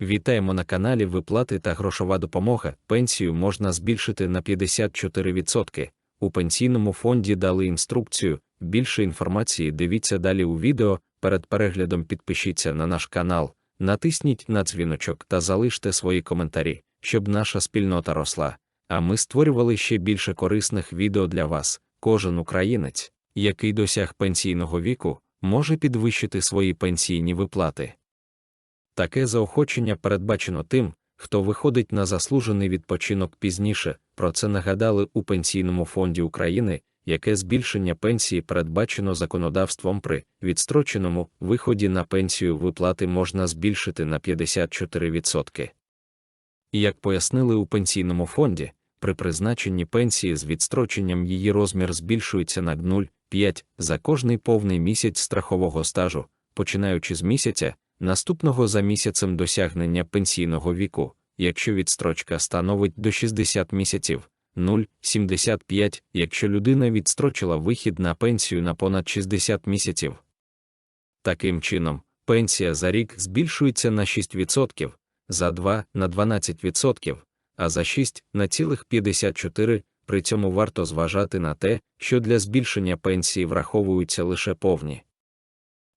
Вітаємо на каналі Виплати та грошова допомога. Пенсію можна збільшити на 54%. У пенсійному фонді дали інструкцію. Більше інформації дивіться далі у відео. Перед переглядом підпишіться на наш канал, натисніть на дзвіночок та залиште свої коментарі, щоб наша спільнота росла. А ми створювали ще більше корисних відео для вас. Кожен українець, який досяг пенсійного віку, може підвищити свої пенсійні виплати. Таке заохочення передбачено тим, хто виходить на заслужений відпочинок пізніше. Про це нагадали у Пенсійному фонді України, яке збільшення пенсії передбачено законодавством при відстроченому виході на пенсію виплати можна збільшити на 54%. І як пояснили у пенсійному фонді, при призначенні пенсії з відстроченням її розмір збільшується на 0,5 за кожний повний місяць страхового стажу, починаючи з місяця, наступного за місяцем досягнення пенсійного віку, якщо відстрочка становить до 60 місяців, 0,75, якщо людина відстрочила вихід на пенсію на понад 60 місяців. Таким чином, пенсія за рік збільшується на 6%, за 2 на 12%, а за 6 на цілих 54%. При цьому варто зважати на те, що для збільшення пенсії враховуються лише повні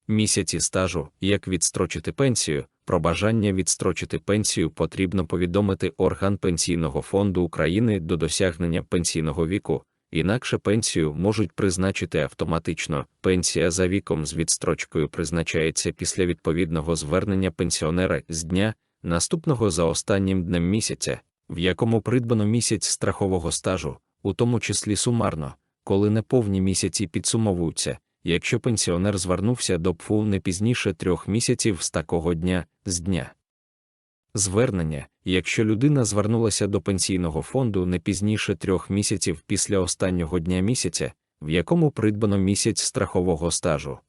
місяці стажу, як відстрочити пенсію. Про бажання відстрочити пенсію потрібно повідомити орган Пенсійного фонду України до досягнення пенсійного віку, інакше пенсію можуть призначити автоматично. Пенсія за віком з відстрочкою призначається після відповідного звернення пенсіонера з дня, наступного за останнім днем місяця, в якому придбано місяць страхового стажу, у тому числі сумарно, коли неповні місяці підсумовуються якщо пенсіонер звернувся до ПФУ не пізніше трьох місяців з такого дня з дня. Звернення, якщо людина звернулася до пенсійного фонду не пізніше трьох місяців після останнього дня місяця, в якому придбано місяць страхового стажу.